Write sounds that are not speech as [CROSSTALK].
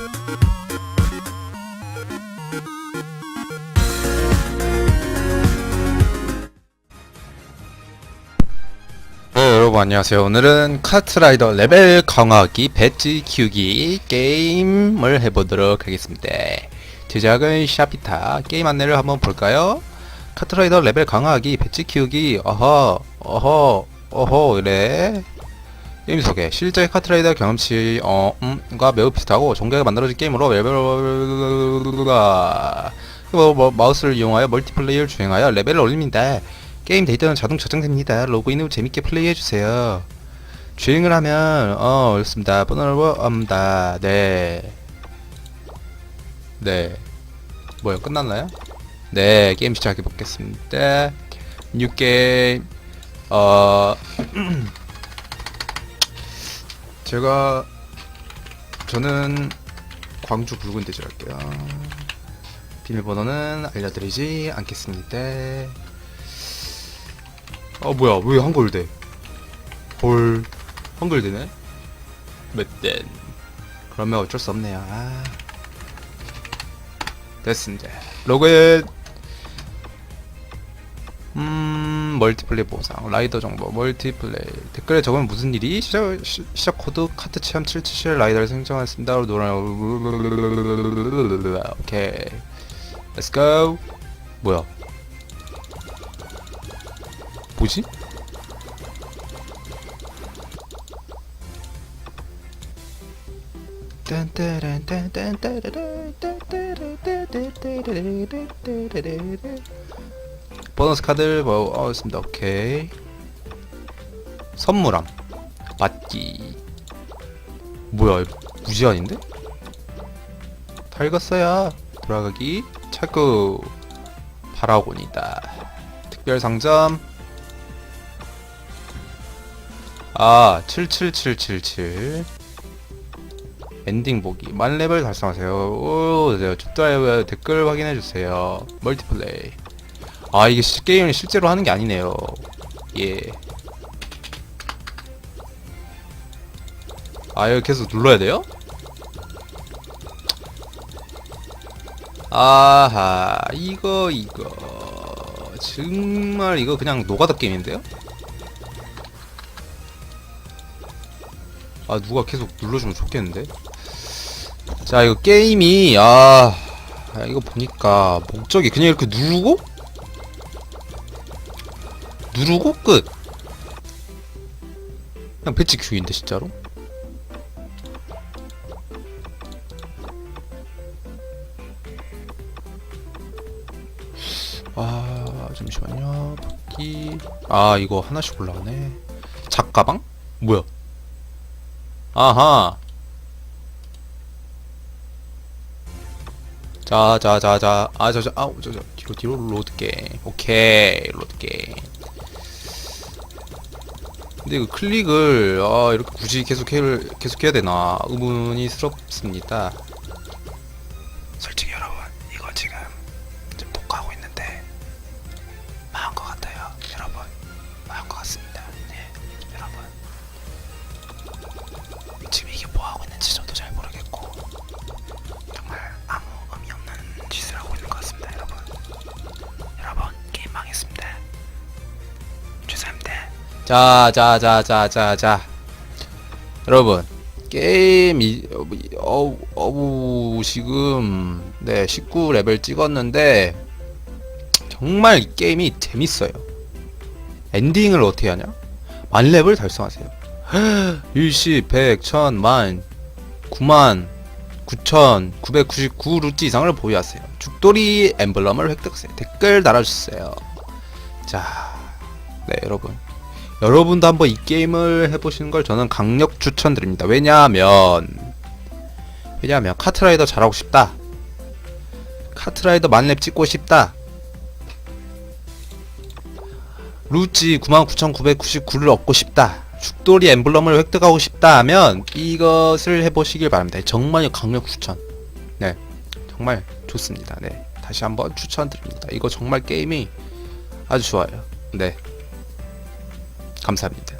네, 여러분 안녕하세요. 오늘은 카트라이더 레벨 강화하기 배지 키우기 게임을 해보도록 하겠습니다. 제작은 샤피타 게임 안내를 한번 볼까요? 카트라이더 레벨 강화하기 배지 키우기 어허 어허 어허 이래 게임 소개 실제 카트라이더 경험치 어, 음, 과 매우 비슷하고 정교하게 만들어진 게임으로 레벨 뭐, 뭐, 마우스를 이용하여 멀티플레이를 주행하여 레벨을 올립니다. 게임 데이터는 자동 저장됩니다. 로그인 후 재밌게 플레이해주세요. 주행을 하면 어 어렵습니다. 번호를 합니다. 네. 네. 뭐요? 끝났나요? 네, 게임 시작해 보겠습니다. 뉴 게임 어 [CLEARS THROAT] 제가 저는 광주 붉은 돼지 할게요. 비밀번호는 알려드리지 않겠습니다. 어 뭐야 왜 한글 돼? 헐 한글 되네? 몇댄 그러면 어쩔 수 없네요 아. 됐습니다 로그인 음 멀티플레이 보상 라이더 정보 멀티플레이 댓글에 적으면 무슨 일이 시작, 시, 시작 코드 카트 체험 777 라이더를 생성했습니다 노란 오케이 고 뭐야 뭐지? 보너스 카드를 뭐 어, 있습니다. 오케이. 선물함. 맞기. 뭐야? 무제한인데? 다 읽었어요. 돌아가기. 차고. 파라곤이다. 특별 상점. 아, 77777. 엔딩 보기. 만 레벨 달성하세요. 오, 네, 좋아요. 댓글 확인해주세요. 멀티플레이. 아, 이게 시, 게임을 실제로 하는 게 아니네요. 예. 아, 이거 계속 눌러야 돼요? 아하, 이거, 이거. 정말 이거 그냥 노가다 게임인데요? 아 누가 계속 눌러주면 좋겠는데 자 이거 게임이 아, 아, 이거 보니까 목적이 그냥 이렇게 누르고 누르고 끝 그냥 배치 큐인데 진짜로 아 잠시만요 바퀴 아 이거 하나씩 올라가네 작가방 뭐야 아하. 자, 자, 자, 자. 아, 저, 저, 아우, 저, 저. 뒤로, 뒤로, 로드 게임. 오케이, 로드 게임. 근데 이거 클릭을, 아, 이렇게 굳이 계속 해, 계속 해야 되나. 의문이 스럽습니다. 자, 자, 자, 자, 자, 자. 여러분 게임이 어우 어우 지금 네 19레벨 찍었는데 정말 이 게임이 재밌어요. 엔딩을 어떻게 하냐? 만렙을 달성하세요. [GASPS] 일시, 백, 천, 만, 구만, 구천, 구백구십구 루트 이상을 보유하세요. 죽돌이 엠블럼을 획득하세요. 댓글 달아주세요. 자, 네, 여러분. 여러분도 한번 이 게임을 해보시는 걸 저는 강력 추천드립니다. 왜냐하면, 왜냐하면 카트라이더 잘하고 싶다. 카트라이더 만렙 찍고 싶다. 루지 99,999를 얻고 싶다. 죽돌이 엠블럼을 획득하고 싶다 하면 이것을 해보시길 바랍니다. 정말 강력 추천. 네, 정말 좋습니다. 네, 다시 한번 추천드립니다. 이거 정말 게임이 아주 좋아요. 네, 감사합니다.